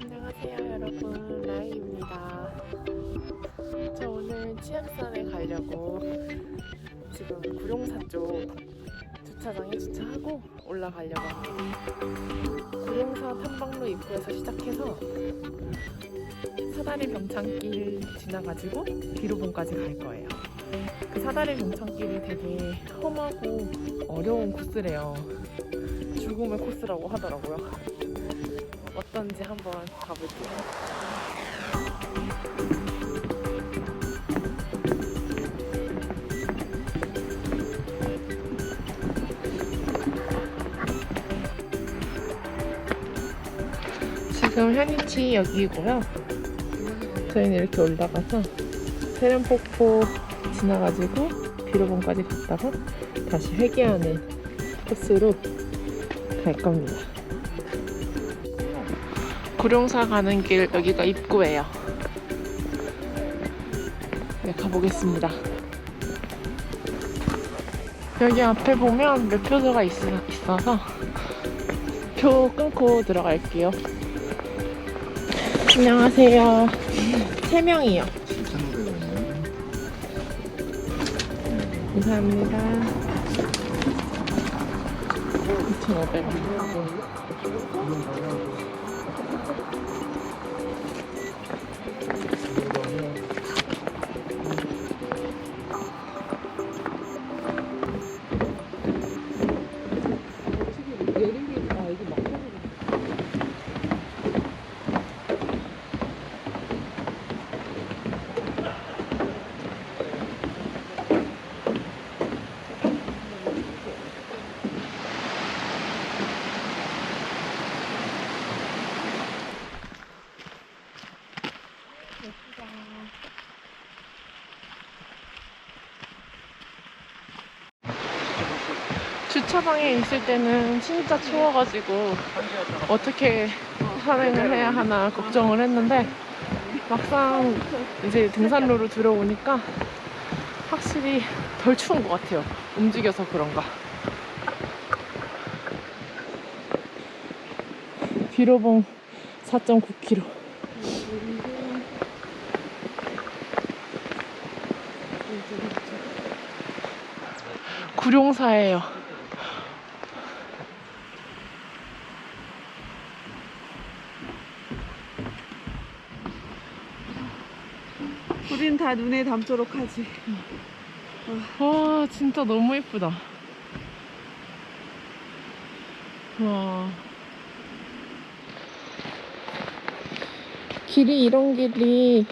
안녕하세요 여러분. 라이입니다. 저 오늘 치악산에 가려고 지금 구룡산 쪽 주차장에 주차하고 올라가려고 합니다. 구룡산 탐방로 입구에서 시작해서 사다리 병창길 지나가지고 비로봉까지 갈 거예요 그 사다리 병창길이 되게 험하고 어려운 코스래요 죽음의 코스라고 하더라고요 어떤지 한번 가볼게요. 지금 현위치 여기고요. 저희는 이렇게 올라가서 세련폭포 지나가지고 비로봉까지 갔다가 다시 회귀하는 코스로 갈 겁니다. 구룡사 가는 길 여기가 입구예요. 네, 가보겠습니다. 여기 앞에 보면 매표소가 있, 있어서 표 끊고 들어갈게요. 안녕하세요. 세 명이요. 7,500원이요. 감사합니다. 2,500원. 주차장에 있을 때는 진짜 추워가지고 어떻게 산행을 해야 하나 걱정을 했는데 막상 이제 등산로로 들어오니까 확실히 덜 추운 것 같아요. 움직여서 그런가. 비로봉 4.9km. 구룡사예요. 우린 다 눈에 담도록 하지. 와 진짜 너무 예쁘다. 와. 길이 이런 길이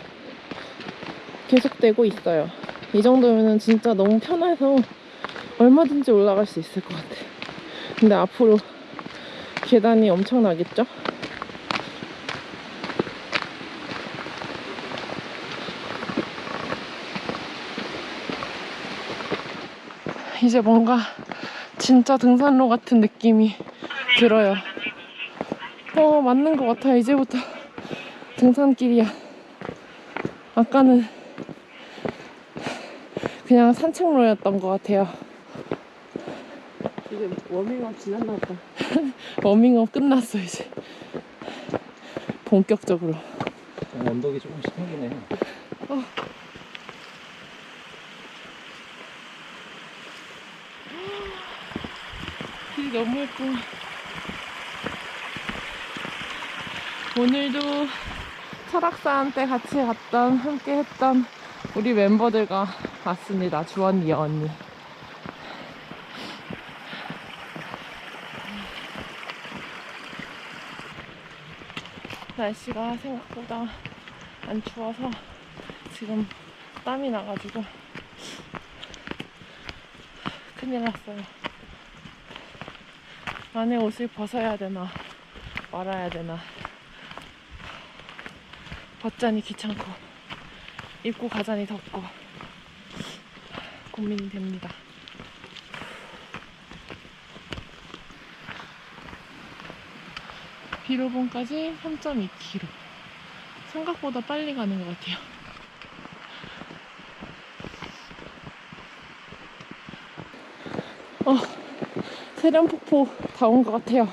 계속되고 있어요. 이 정도면은 진짜 너무 편해서 얼마든지 올라갈 수 있을 것 같아. 근데 앞으로 계단이 엄청나겠죠? 이제 뭔가 진짜 등산로 같은 느낌이 들어요. 어, 맞는 것 같아. 이제부터 등산길이야. 아까는 그냥 산책로였던 것 같아요. 이제 워밍업 지났나 보다. 워밍업 끝났어, 이제. 본격적으로. 언덕이 조금씩 생기네. 길 이 너무 예뻐. 오늘도 설악산 때 같이 갔던, 함께 했던 우리 멤버들과 왔습니다. 주원이 언니. 날씨가 생각보다 안 추워서 지금 땀이 나가지고 큰일 났어요. 안에 옷을 벗어야 되나 말아야 되나 벗자니 귀찮고 입고 가자니 덥고 고민이 됩니다. 비로봉까지 3.2km. 생각보다 빨리 가는 것 같아요. 어, 세련폭포 다 온 것 같아요.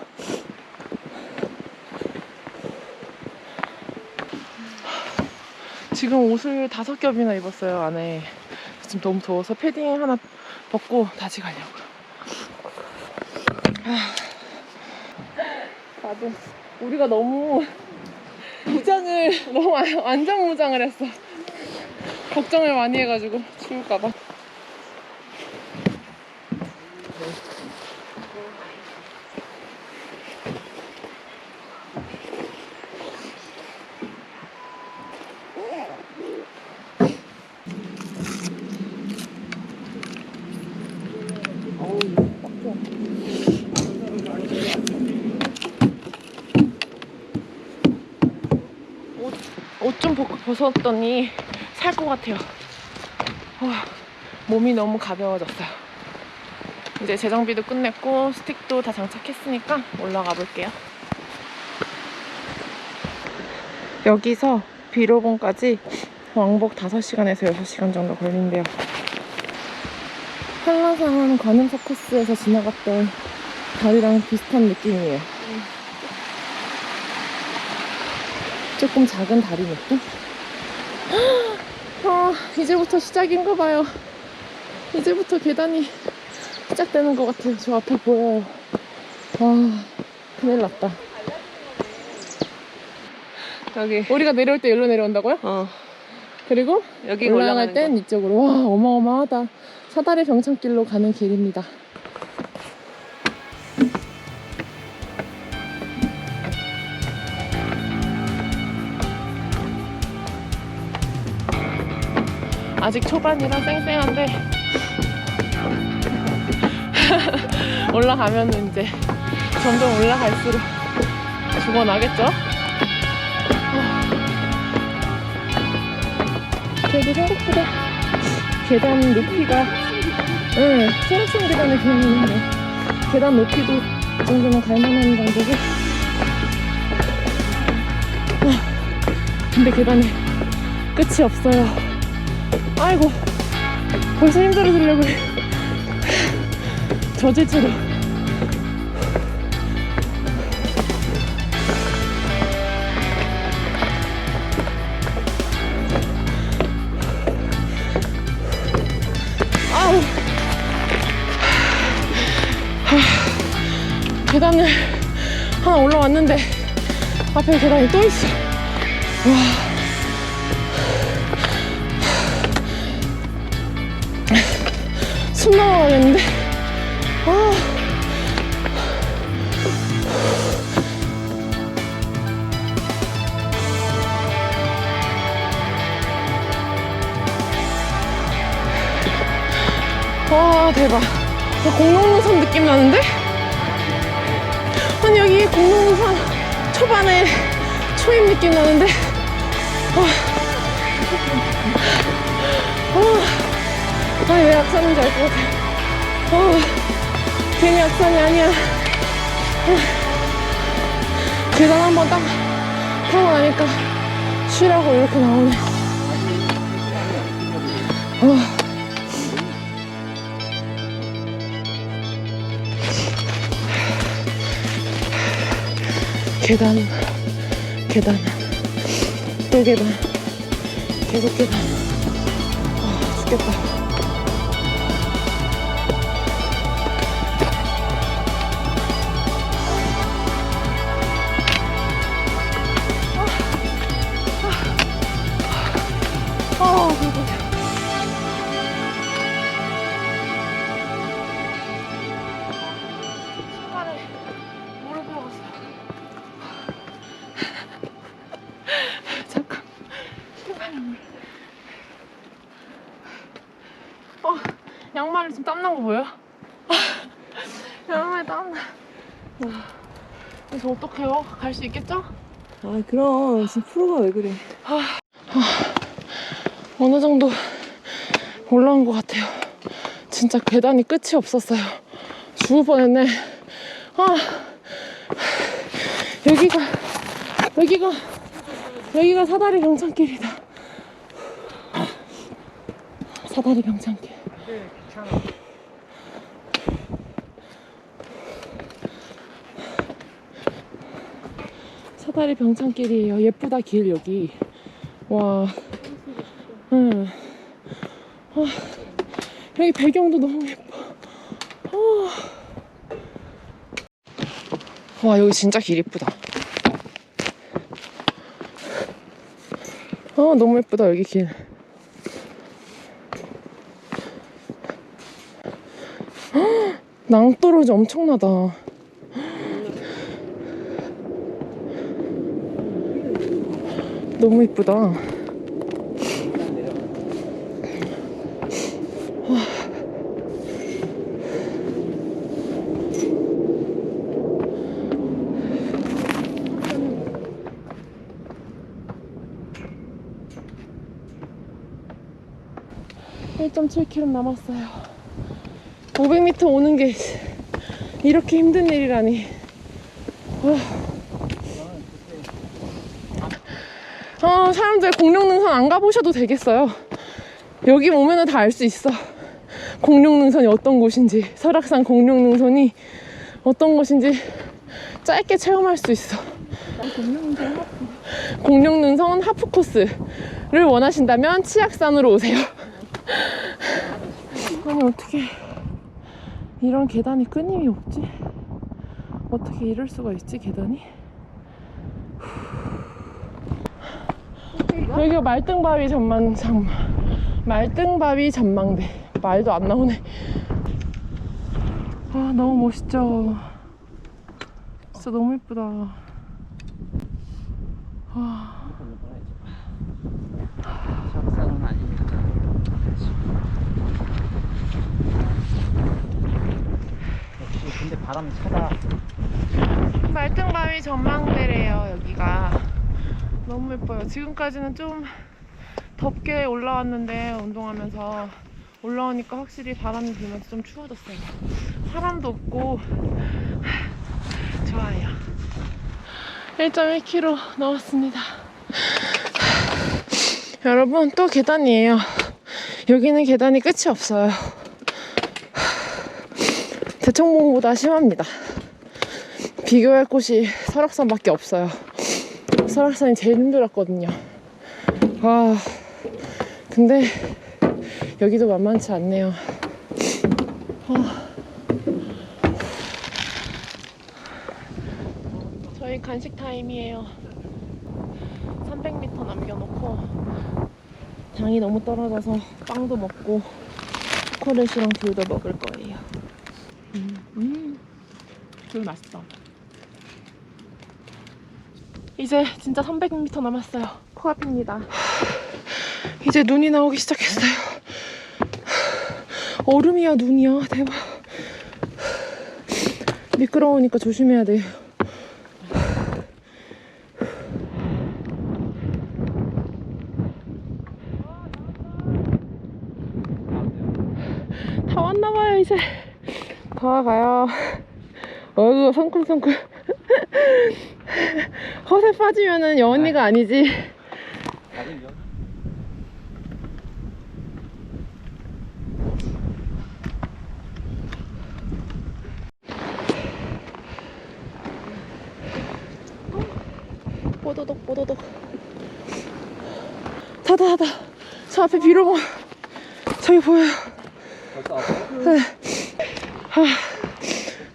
지금 옷을 다섯 겹이나 입었어요, 안에. 지금 너무 더워서 패딩 하나 벗고 다시 가려고요. 아, 나도 우리가 너무 무장을 너무 완- 완전 무장을 했어. 걱정을 많이 해가지고 추울까봐. 옷 좀 벗었더니 살 것 같아요. 와, 몸이 너무 가벼워졌어요. 이제 재정비도 끝냈고 스틱도 다 장착했으니까 올라가 볼게요. 여기서 비로봉까지 왕복 5시간에서 6시간 정도 걸린대요. 한라산 관음사 코스에서 지나갔던 다리랑 비슷한 느낌이에요. 조금 작은 다리 느낌? 아, 이제부터 시작인가 봐요. 이제부터 계단이 시작되는 것 같아요. 저 앞에 보여요. 아, 큰일 났다. 여기. 우리가 내려올 때 여기로 내려온다고요? 어. 그리고 여기 올라갈 땐 이쪽으로. 와, 어마어마하다. 사다리 병창길로 가는 길입니다. 아직 초반이라 쌩쌩한데 올라가면은 이제 점점 올라갈수록 죽어나겠죠? 되게 생각보다 계단 높이가 응, 계단을 그냥 있는데 계단 높이도 이 정도면 갈만한 정도고. 와, 근데 계단이 끝이 없어요 아이고 벌써 힘들어지려고 그래. 저질체로 아우. 하, 계단을 하나 올라왔는데 앞에 계단이 또 있어. 와 와 대박 나 공룡산 느낌 나는데? 아니 여기 공룡산 초반에 초임 느낌 나는데 와. 와. 아왜 악산인지 알 것 같아 와. 괜히 악산이 아니야 와. 계단 한번 딱 타고 나니까 쉬라고 이렇게 나오네 와. 계단, 계단, 또 계단, 계속 계단. 아, 죽겠다. 양말에 지금 땀난 거 보여? 양말에 땀나. 와, 그래서 어떡해요? 갈 수 있겠죠? 아, 그럼. 지금 프로가 왜 그래. 어느 정도 올라온 것 같아요. 진짜 계단이 끝이 없었어요. 죽을 뻔했네. 아, 여기가, 여기가, 여기가 사다리 병창길이다. 사다리 병창길. 괜찮아. 사다리 병창길이에요. 예쁘다 길 여기. 와. 응. 와. 여기 배경도 너무 예뻐. 와, 와 여기 진짜 길 예쁘다. 아 너무 예쁘다 여기 길. 낭떠러지 엄청나다. 너무 이쁘다. (1.7km) 남았어요 (500m) 오는 게 이렇게 힘든 일이라니. 와. 아 사람들 공룡능선 안 가보셔도 되겠어요. 여기 오면은 다 알 수 있어. 공룡능선이 어떤 곳인지 설악산 공룡능선이 어떤 곳인지 짧게 체험할 수 있어. 공룡능선 하프 코스를 원하신다면 치악산으로 오세요. 아니 어떻게 이런 계단이 끊임이 없지? 어떻게 이럴 수가 있지 계단이? 여기가 말등바위 전망 장 말등바위 전망대. 말도 안 나오네. 아 너무 멋있죠? 진짜 너무 예쁘다. 와 작사는 아닙니다. 역시 근데 바람이 차다. 말등바위 전망대래요 여기가. 너무 예뻐요. 지금까지는 좀 덥게 올라왔는데 운동하면서 올라오니까 확실히 바람이 불면서 좀 추워졌어요. 사람도 없고. 좋아요. 1.1km 나왔습니다. 여러분 또 계단이에요. 여기는 계단이 끝이 없어요 대청봉보다 심합니다 비교할 곳이 설악산밖에 없어요. 설악산이 제일 힘들었거든요. 아, 근데 여기도 만만치 않네요. 아. 저희 간식 타임이에요. 300m 남겨놓고 당이 너무 떨어져서 빵도 먹고 초콜릿이랑 귤도 먹을 거예요. 귤 맛있다. 이제 진짜 300m 남았어요. 코앞입니다. 이제 눈이 나오기 시작했어요. 얼음이야, 눈이야. 대박. 미끄러우니까 조심해야 돼요. 다 왔나봐요, 이제. 다 와가요. 어이구, 성큼성큼. 허세 빠지면은 여언니가 아니지. 아니요. 뽀도독 뽀도독. 다다 다다. 저 앞에 비로봉. 저기 보여요. 벌써 왔어요? 네.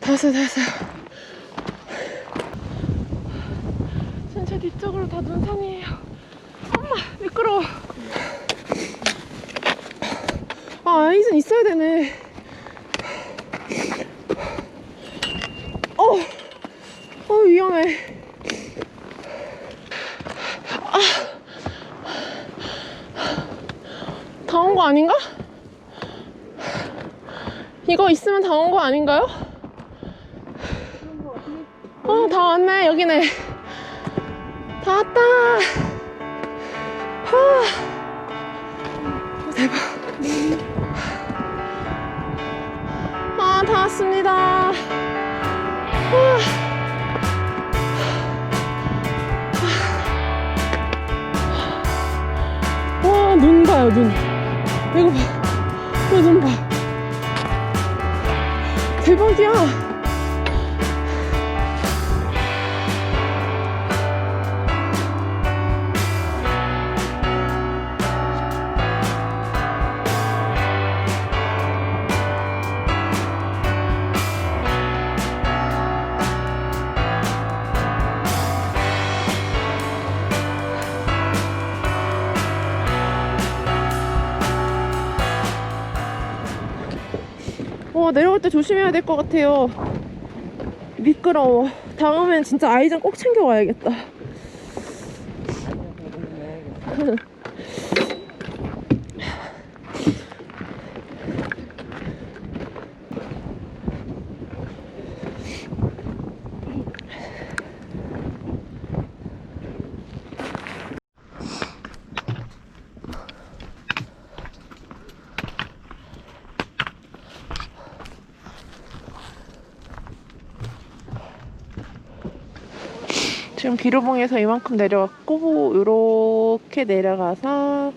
다 왔어요, 다 왔어요. 전체 뒤쪽으로 다 눈산이에요. 엄마, 미끄러워. 아, 아이즌 있어야 되네. 어, 어, 위험해. 아. 다 온 거 아닌가? 이거 있으면 다 온 거 아닌가요? 어, 다 왔네. 여기네. 다 왔다. 하. 어, 대박. 아, 다 왔습니다. 와. 와, 눈 봐요, 눈. 이거 봐. 이거 눈 봐. 대박이야. 내려갈 때 조심해야 될 것 같아요. 미끄러워. 다음엔 진짜 아이장 꼭 챙겨와야겠다. 지금 비로봉에서 이만큼 내려왔고 요렇게 내려가서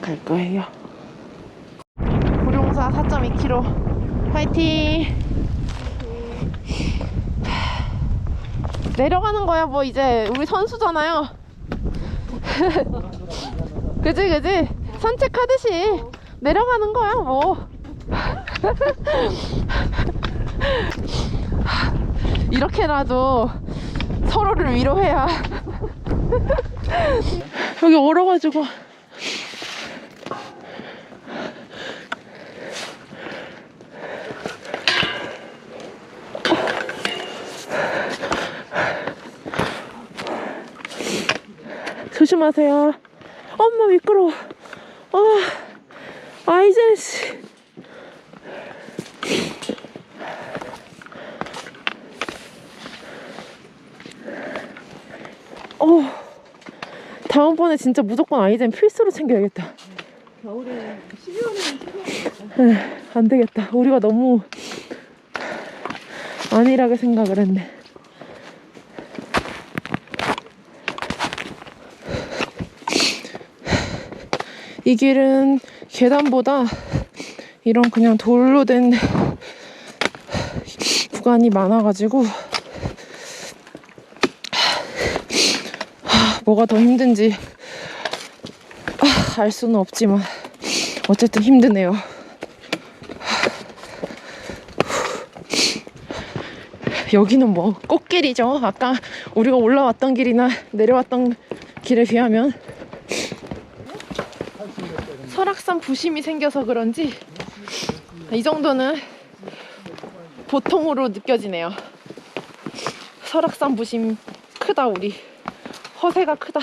갈 거예요. 구룡사 4.2km 화이팅! 내려가는 거야 뭐 이제 우리 선수잖아요. 그지 그지 산책하듯이 내려가는 거야 뭐. 이렇게라도 서로를 위로해야. 여기 얼어가지고. 조심하세요. 엄마 미끄러워. 아, 아이젠 씨. 다음번에 진짜 무조건 아이젠 필수로 챙겨야겠다. 겨울에 12월에는 에, 안 되겠다. 우리가 너무 안일하게 생각을 했네. 이 길은 계단보다 이런 그냥 돌로 된 구간이 많아가지고 뭐가 더 힘든지 아, 알 수는 없지만 어쨌든 힘드네요. 여기는 뭐 꽃길이죠. 아까 우리가 올라왔던 길이나 내려왔던 길에 비하면 설악산 부심이 생겨서 그런지 이 정도는 보통으로 느껴지네요. 설악산 부심 크다 우리 허세가 크다.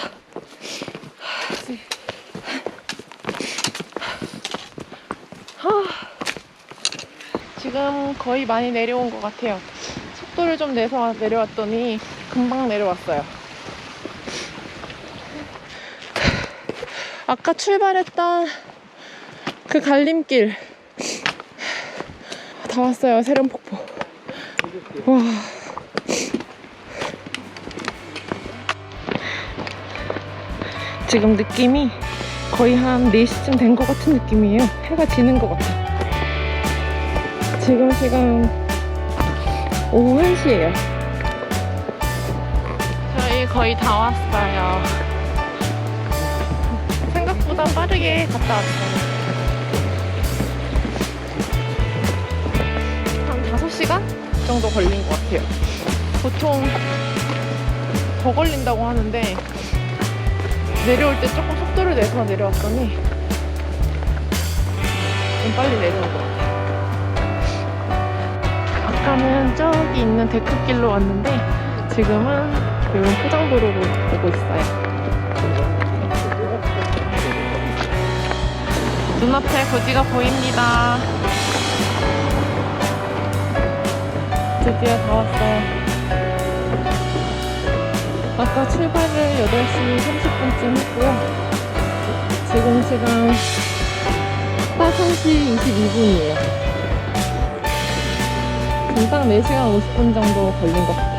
하, 지금 거의 많이 내려온 것 같아요. 속도를 좀 내서 내려왔더니 금방 내려왔어요. 아까 출발했던 그 갈림길 다 왔어요. 세련폭포. 와. 지금 느낌이 거의 한 4시쯤 된 것 같은 느낌이에요. 해가 지는 것 같아. 지금 시간 오후 1시예요. 저희 거의 다 왔어요. 생각보다 빠르게 갔다 왔어요. 한 5시간 정도 걸린 것 같아요. 보통 더 걸린다고 하는데 내려올 때 조금 속도를 내서 내려왔더니 좀 빨리 내려온 것 같아요. 아까는 저기 있는 데크길로 왔는데 지금은 이런 포장도로로 오고 있어요. 눈앞에 고지가 보입니다. 드디어 다 왔어요. 아까 출발을 8시 30분쯤 했고요. 지금 시간 딱 1시 22분이에요. 딱 4시간 50분 정도 걸린 것 같아요.